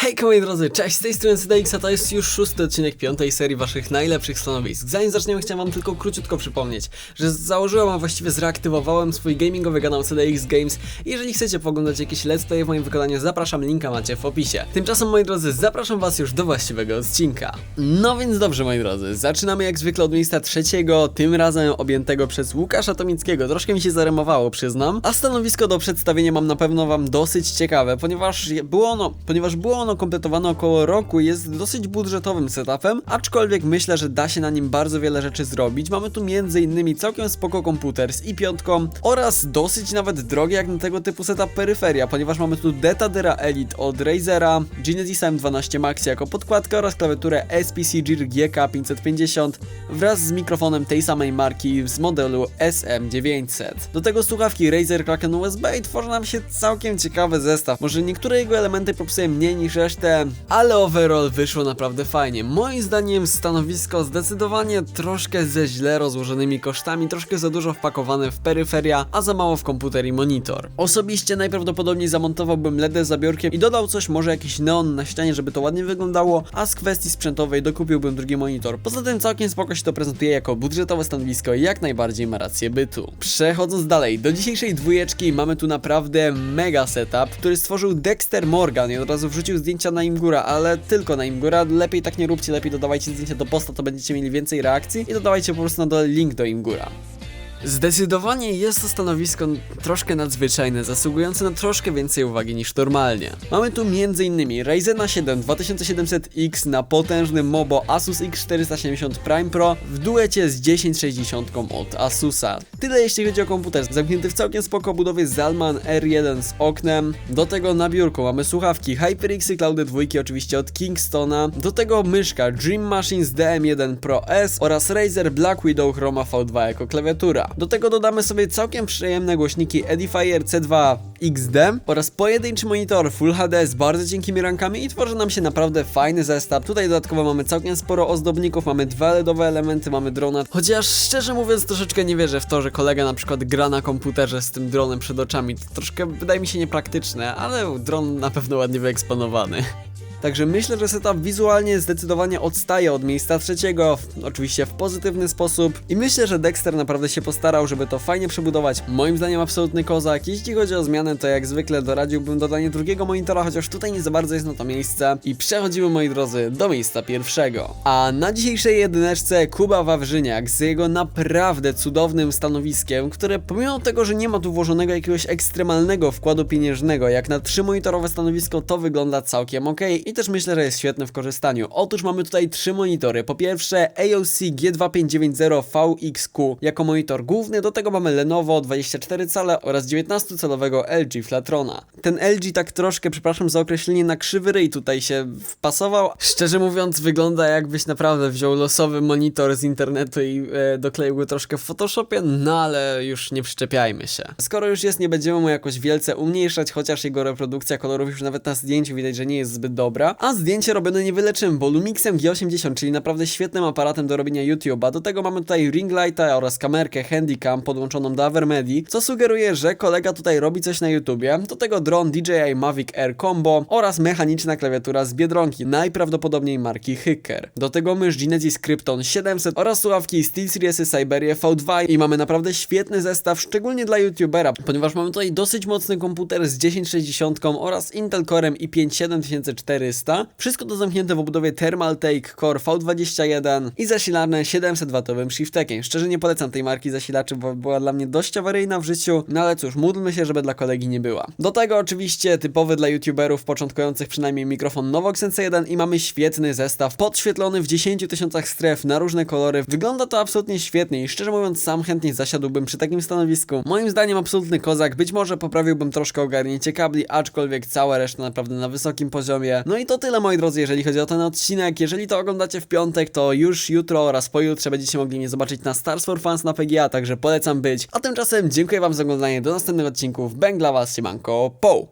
Hejka moi drodzy, cześć, z tej strony CDX, a to jest już szósty odcinek piątej serii waszych najlepszych stanowisk. Zanim zaczniemy, chciałem wam tylko króciutko przypomnieć, że założyłem, a właściwie zreaktywowałem swój gamingowy kanał CDX Games i jeżeli chcecie poglądać jakieś let's play w moim wykonaniu, zapraszam, linka macie w opisie. Tymczasem moi drodzy, zapraszam was już do właściwego odcinka. No więc dobrze moi drodzy, zaczynamy jak zwykle od miejsca trzeciego, tym razem objętego przez Łukasza Tomickiego. Troszkę mi się zaremowało, przyznam. A stanowisko do przedstawienia mam na pewno wam dosyć ciekawe, ponieważ było ono, ponieważ było ono kompletowane około roku, jest dosyć budżetowym setupem, aczkolwiek myślę, że da się na nim bardzo wiele rzeczy zrobić. Mamy tu m.in. całkiem spoko komputer z i5 oraz dosyć nawet drogie jak na tego typu setup peryferia, ponieważ mamy tu Detadyra Elite od Razera, Genesis M12 Max jako podkładkę oraz klawiaturę SPC Gear GK550 wraz z mikrofonem tej samej marki z modelu SM900. Do tego słuchawki Razer Kraken USB i tworzy nam się całkiem ciekawy zestaw. Może niektóre jego elementy popsuję mniej niż resztę, ale overall wyszło naprawdę fajnie. Moim zdaniem stanowisko zdecydowanie troszkę ze źle rozłożonymi kosztami, troszkę za dużo wpakowane w peryferia, a za mało w komputer i monitor. Osobiście najprawdopodobniej zamontowałbym LEDę z zabiorkiem i dodał coś, może jakiś neon na ścianie, żeby to ładnie wyglądało, a z kwestii sprzętowej dokupiłbym drugi monitor. Poza tym całkiem spoko się to prezentuje jako budżetowe stanowisko i jak najbardziej ma rację bytu. Przechodząc dalej, do dzisiejszej dwójeczki mamy tu naprawdę mega setup, który stworzył Dexter Morgan i od razu wrzucił zdjęcia na Imgura, ale tylko na Imgura. Lepiej tak nie róbcie, lepiej dodawajcie zdjęcia do posta, to będziecie mieli więcej reakcji i dodawajcie po prostu na dole link do Imgura. Zdecydowanie jest to stanowisko troszkę nadzwyczajne, zasługujące na troszkę więcej uwagi niż normalnie. Mamy tu m.in. Ryzena 7 2700X na potężnym MOBO Asus X470 Prime Pro w duecie z 1060 od Asusa. Tyle jeśli chodzi o komputer, zamknięty w całkiem spoko budowie Zalman R1 z oknem. Do tego na biurku mamy słuchawki HyperXy Cloudy 2 oczywiście od Kingstona. Do tego myszka Dream Machine z DM1 Pro S oraz Razer Black Widow Chroma V2 jako klawiatura. Do tego dodamy sobie całkiem przyjemne głośniki Edifier C2 XD oraz pojedynczy monitor Full HD z bardzo cienkimi rankami i tworzy nam się naprawdę fajny zestaw. Tutaj dodatkowo mamy całkiem sporo ozdobników, mamy dwa LEDowe elementy, mamy drona. Chociaż szczerze mówiąc troszeczkę nie wierzę w to, że kolega na przykład gra na komputerze z tym dronem przed oczami. To troszkę wydaje mi się niepraktyczne, ale dron na pewno ładnie wyeksponowany. Także myślę, że setup wizualnie zdecydowanie odstaje od miejsca trzeciego, w- oczywiście w pozytywny sposób. I myślę, że Dexter naprawdę się postarał, żeby to fajnie przebudować. Moim zdaniem absolutny kozak. Jeśli chodzi o zmianę, to jak zwykle doradziłbym dodanie drugiego monitora, chociaż tutaj nie za bardzo jest na to miejsce. I przechodzimy, moi drodzy, do miejsca pierwszego. A na dzisiejszej jedyneczce Kuba Wawrzyniak z jego naprawdę cudownym stanowiskiem, które pomimo tego, że nie ma tu włożonego jakiegoś ekstremalnego wkładu pieniężnego, jak na trzy monitorowe stanowisko, to wygląda całkiem ok i też myślę, że jest świetne w korzystaniu. Otóż mamy tutaj trzy monitory. Po pierwsze AOC G2590 VXQ jako monitor główny, do tego mamy Lenovo 24 cale oraz 19-calowego LG Flatrona. Ten LG tak troszkę, przepraszam za określenie, na krzywy ryj tutaj się wpasował. Szczerze mówiąc wygląda jakbyś naprawdę wziął losowy monitor z internetu i e, dokleił go troszkę w Photoshopie, no ale już nie przyczepiajmy się. Skoro już jest, nie będziemy mu jakoś wielce umniejszać, chociaż jego reprodukcja kolorów już nawet na zdjęciu widać, że nie jest zbyt dobra. A zdjęcie robione nie wyleczymy, bo Lumixem G80, czyli naprawdę świetnym aparatem do robienia YouTube'a. Do tego mamy tutaj ring lighta oraz kamerkę Handycam podłączoną do Avermedi, co sugeruje, że kolega tutaj robi coś na YouTubie. Do tego dron DJI Mavic Air Combo oraz mechaniczna klawiatura z Biedronki, najprawdopodobniej marki Hyker. Do tego mysz Genesis Krypton 700 oraz słuchawki SteelSeriesy Cyberia V2 i mamy naprawdę świetny zestaw, szczególnie dla YouTubera, ponieważ mamy tutaj dosyć mocny komputer z 1060 oraz Intel Corem i5 7400. Wszystko to zamknięte w obudowie Thermaltake Core V21 i zasilane 700W Shiftekiem. Szczerze nie polecam tej marki zasilaczy, bo była dla mnie dość awaryjna w życiu, no ale cóż, módlmy się, żeby dla kolegi nie była. Do tego oczywiście typowy dla YouTuberów początkujących przynajmniej mikrofon Novox NC1 i mamy świetny zestaw podświetlony w 10 tysiącach stref na różne kolory. Wygląda to absolutnie świetnie i szczerze mówiąc sam chętnie zasiadłbym przy takim stanowisku. Moim zdaniem absolutny kozak, być może poprawiłbym troszkę ogarnięcie kabli, aczkolwiek cała reszta naprawdę na wysokim poziomie. No i to tyle moi drodzy, jeżeli chodzi o ten odcinek. Jeżeli to oglądacie w piątek, to już jutro oraz pojutrze będziecie mogli mnie zobaczyć na Stars for Fans na PGA, także polecam być. A tymczasem dziękuję wam za oglądanie, do następnych odcinków. Bang dla was, siemanko, po!